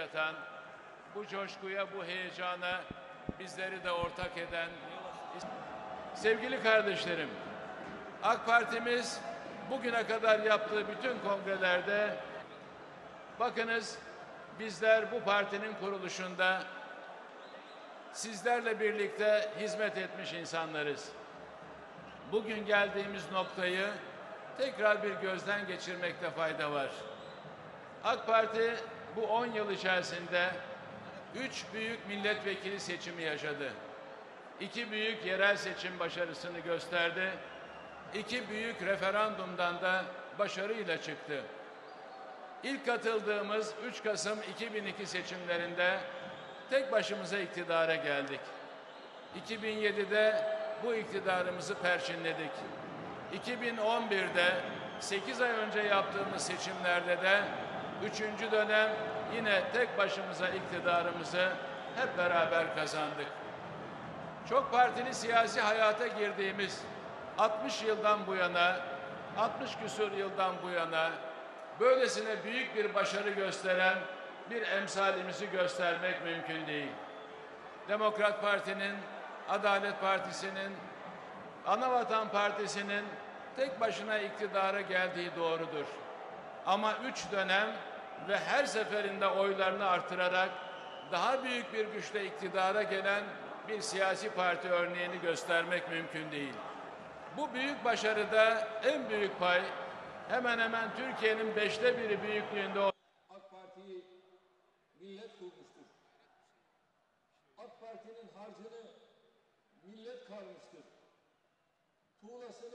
yaşatan, bu coşkuya, bu heyecana bizleri de ortak eden sevgili kardeşlerim, AK Partimiz bugüne kadar yaptığı bütün kongrelerde bakınız bizler bu partinin kuruluşunda sizlerle birlikte hizmet etmiş insanlarız. Bugün geldiğimiz noktayı tekrar bir gözden geçirmekte fayda var. AK Parti bu 10 yıl içerisinde üç büyük milletvekili seçimi yaşadı. İki büyük yerel seçim başarısını gösterdi. İki büyük referandumdan da başarıyla çıktı. İlk katıldığımız 3 Kasım 2002 seçimlerinde tek başımıza iktidara geldik. 2007'de bu iktidarımızı perçinledik. 2011'de 8 ay önce yaptığımız seçimlerde de üçüncü dönem yine tek başımıza iktidarımızı hep beraber kazandık. Çok partili siyasi hayata girdiğimiz 60 yıldan bu yana, 60 küsur yıldan bu yana böylesine büyük bir başarı gösteren bir emsalimizi göstermek mümkün değil. Demokrat Parti'nin, Adalet Partisi'nin, Anavatan Partisi'nin tek başına iktidara geldiği doğrudur. Ama üç dönem ve her seferinde oylarını artırarak daha büyük bir güçle iktidara gelen bir siyasi parti örneğini göstermek mümkün değil. Bu büyük başarıda en büyük pay hemen hemen Türkiye'nin beşte biri büyüklüğünde AK Parti'yi millet kurmuştur. AK Parti'nin harcını millet karmıştır. Tuğlasını